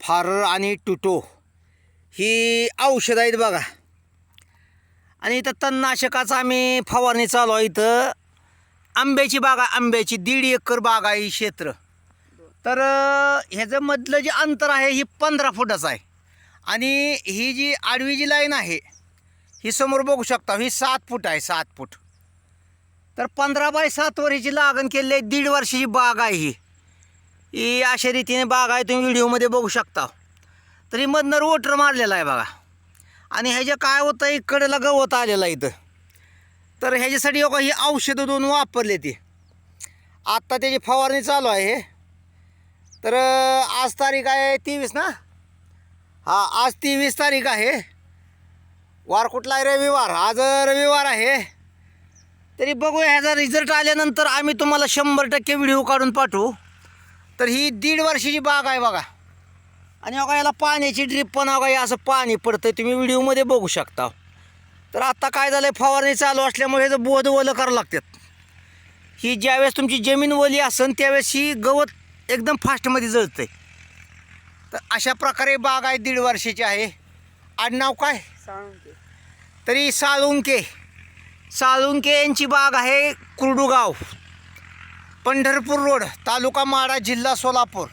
फारर आणि टुटो ही औषधं आहेत बघा. आणि इथं तणनाशकाचं आम्ही फवारणी चालू आहे इथं. आंब्याची बाग आहे आंब्याची दीड एकर बाग आहे ही क्षेत्र. तर ह्याचं मधलं जे अंतर आहे ही पंधरा फुटाचं आहे. आणि ही जी आडवी जी लाईन आहे ही समोर बघू शकता ही सात फूट आहे सात फूट. तर पंधरा बाय सातवर हिची लागण केलेली आहे दीड वर्षाची बाग आहे ही. ही अशा रीतीने बाग आहे तुम्ही व्हिडिओमध्ये बघू शकता. तरी मधनं रोटर मारलेला आहे बघा. आणि ह्याच्या काय होतं इकडेला गवत आलेलं आहे इथं. तर ह्याच्यासाठी योगा ही औषधं दोन वापरले ती. आत्ता त्याची फवारणी चालू आहे तर आज तारीख आहे तेवीस ना? हा आज तेवीस तारीख आहे. वार कुठला आहे? रविवार. आज रविवार आहे. तरी बघूया ह्याचा रिझल्ट आल्यानंतर आम्ही तुम्हाला शंभर टक्के व्हिडिओ काढून पाठवू. तर ही दीड वर्षाची बाग आहे बघा. आणि बघा याला पाण्याची ड्रीप पण बघा हे असं पाणी पडतं तुम्ही व्हिडिओमध्ये बघू शकता. तर आत्ता काय झालं आहे फवारणी चालू असल्यामुळे ह्याचं बोध ओलं करावं लागतात. ही ज्यावेळेस तुमची जमीन ओली असेल त्यावेळेस ही गवत एकदम फास्टमध्ये जळतं तर अशा प्रकारे बाग आहे दीड वर्षाची आहे. आडनाव काय? तरी साळुंके. साळुंके यांची बाग आहे कुर्डुगाव. पंढरपूर रोड तालुका माडा जिल्हा सोलापूर.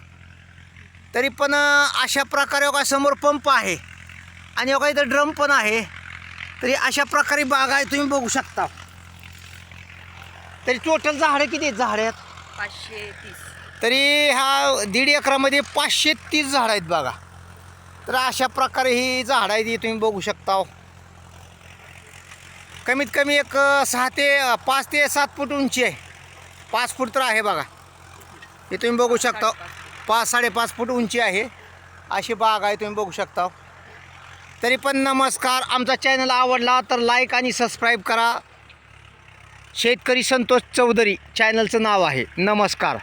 तरी पण अशा प्रकारे बघा समोर पंप आहे. आणि बघा इथं ड्रम पण आहे. तरी अशा प्रकारे बाग आहे तुम्ही बघू शकता. तरी टोटल झाडं किती आहेत झाडं आहेत पाचशे तीस. तरी हा दीड एकरामध्ये पाचशे तीस झाडं आहेत बघा. तर अशा प्रकारे ही झाडं आहेत ही तुम्ही बघू शकता कमीत कमी एक सहा ते पाच ते सात फूट उंची आहे. पाच फूट तर आहे बघा. हे तुम्ही बघू शकता. पाच साडेपाच फूट उंची आहे. अशी बाग आहे तुम्ही बघू शकता. तरी पण नमस्कार. आमचा चॅनल आवडला तर लाईक आणि सबस्क्राईब करा. शेतकरी संतोष चौधरी चॅनलचं नाव आहे. नमस्कार.